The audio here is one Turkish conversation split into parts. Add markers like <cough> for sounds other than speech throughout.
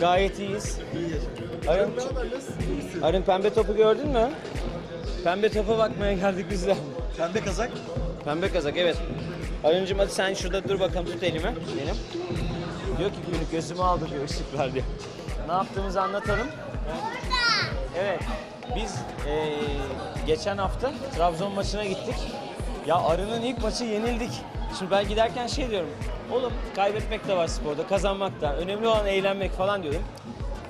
Gayet iyiyiz. Arın, Ne haber nasılsın? İyi misin? Arın pembe topu gördün mü? Pembe topa bakmaya geldik biz de. Pembe kazak. Pembe kazak evet. Arıncım hadi sen şurada dur bakalım tut elimi. Benim. Diyor ki günlük gözümü aldı diyor ışıklar diyor. Ne yaptığımızı anlatalım. Evet. Biz eee, geçen hafta Trabzon maçına gittik. Ya Arı'nın ilk maçı yenildik. Şimdi ben giderken şey diyorum. Oğlum kaybetmek de var sporda, kazanmak da. Önemli olan eğlenmek falan diyordum.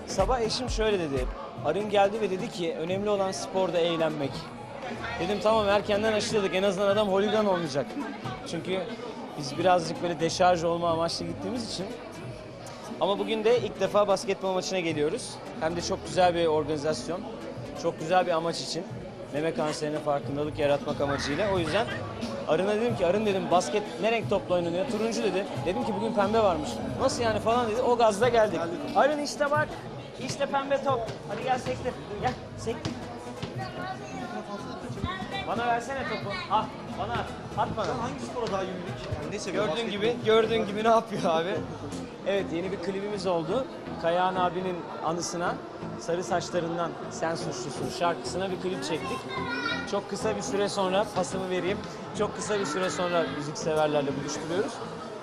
Sabah eşim şöyle dedi. Arın geldi ve dedi ki önemli olan sporda eğlenmek. Dedim tamam erkenden aşıladık en azından adam holigan olmayacak. Çünkü biz birazcık böyle deşarj olma amaçlı gittiğimiz için. Ama bugün de ilk defa basketbol maçına geliyoruz. Hem de çok güzel bir organizasyon. Çok güzel bir amaç için. Meme kanserine farkındalık yaratmak amacıyla. O yüzden Arın'a dedim ki Arın dedim basket ne renk topla oynanıyor? Turuncu dedi. Dedim ki bugün pembe varmış. Nasıl yani falan dedi. O gazla geldik. Arın işte bak. İşte pembe top. Hadi gel sektir. Gel sektir. Bana versene topu. Ah bana at. Bana. Hangi spora daha yönelik? Yani ne seviyor? Gördüğün gibi, gördüğün gibi ne yapıyor abi? Evet yeni bir klibimiz oldu. Kayahan abinin anısına Sarı Saçlarından Sen Suçlusun şarkısına bir klip çektik. Çok kısa bir süre sonra pasımı vereyim. Çok kısa bir süre sonra müzikseverlerle buluşturuyoruz.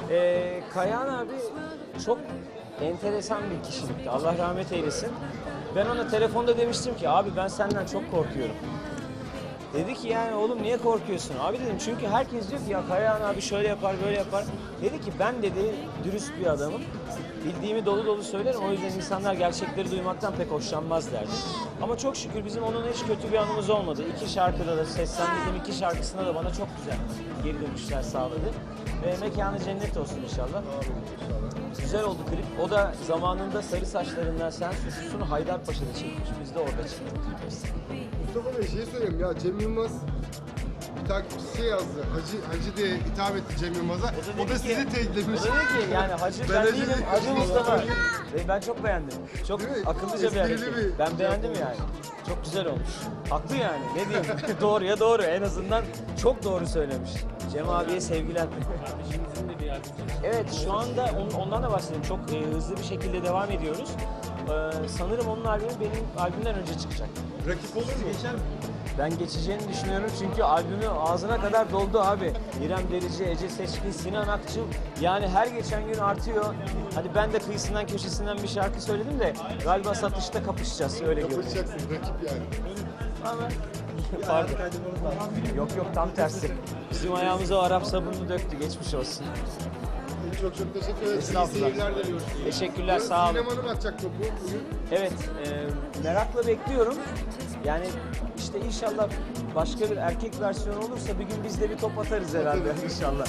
Ee, Kayahan abi çok enteresan bir kişilikti. Allah rahmet eylesin. Ben ona telefonda demiştim ki abi ben senden çok korkuyorum. Dedi ki yani oğlum niye korkuyorsun? Abi dedim çünkü herkes diyor ki ya Kayahan abi şöyle yapar böyle yapar. Dedi ki ben dedi dürüst bir adamım. Bildiğimi dolu dolu söylerim. O yüzden insanlar gerçekleri duymaktan pek hoşlanmaz derdi. Ama çok şükür bizim onun hiç kötü bir anımız olmadı. İki şarkıda da seslendirdiğim iki şarkısında da bana çok güzel geri dönüşler sağladı. Ve mekanı cennet olsun inşallah. Güzel oldu klip. O da zamanında sarı saçlarından sen suçlusun Haydarpaşa'da çekmiş. Biz de orada çektik. Mustafa Bey şey söyleyeyim ya Cem Yılmaz bir takipçisi şey yazdı. Hacı Hacı diye hitap etti Cem Yılmaz'a. O da, dedi ki- sizi teyitlemiş. O da dedi ki yani Hacı ben, Ben Hacı değilim, değilim. Hacı Mustafa. Ve ben çok beğendim. Çok Değil mi? akıllıca bir Esprili hareket. bir Ben beğendim olmuş. yani. Çok güzel olmuş. Haklı yani. Ne diyeyim? <laughs> Doğruya doğru. En azından çok doğru söylemiş. Cem abiye sevgiler. Evet şu anda on- ondan da bahsedeyim. Çok e, hızlı bir şekilde devam ediyoruz. Ee, sanırım onun albümü benim albümden önce çıkacak. Rakip olur mu? Ben geçeceğini düşünüyorum çünkü albümü ağzına kadar doldu abi. İrem Derici, Ece Seçkin, Sinan Akçıl yani her geçen gün artıyor. Hadi ben de kıyısından köşesinden bir şarkı söyledim de galiba satışta kapışacağız öyle görünüyor. Kapışacaksın rakip yani. Ama pardon. Yok yok tam tersi. Bizim ayağımıza Arap sabununu döktü geçmiş olsun. Çok çok teşekkür ederiz. İyi seyirler diliyoruz. Teşekkürler, sağ olun. Sinem atacak topu bugün. Evet, e, merakla bekliyorum. Yani işte inşallah başka bir erkek versiyonu olursa bir gün biz de bir top atarız herhalde inşallah.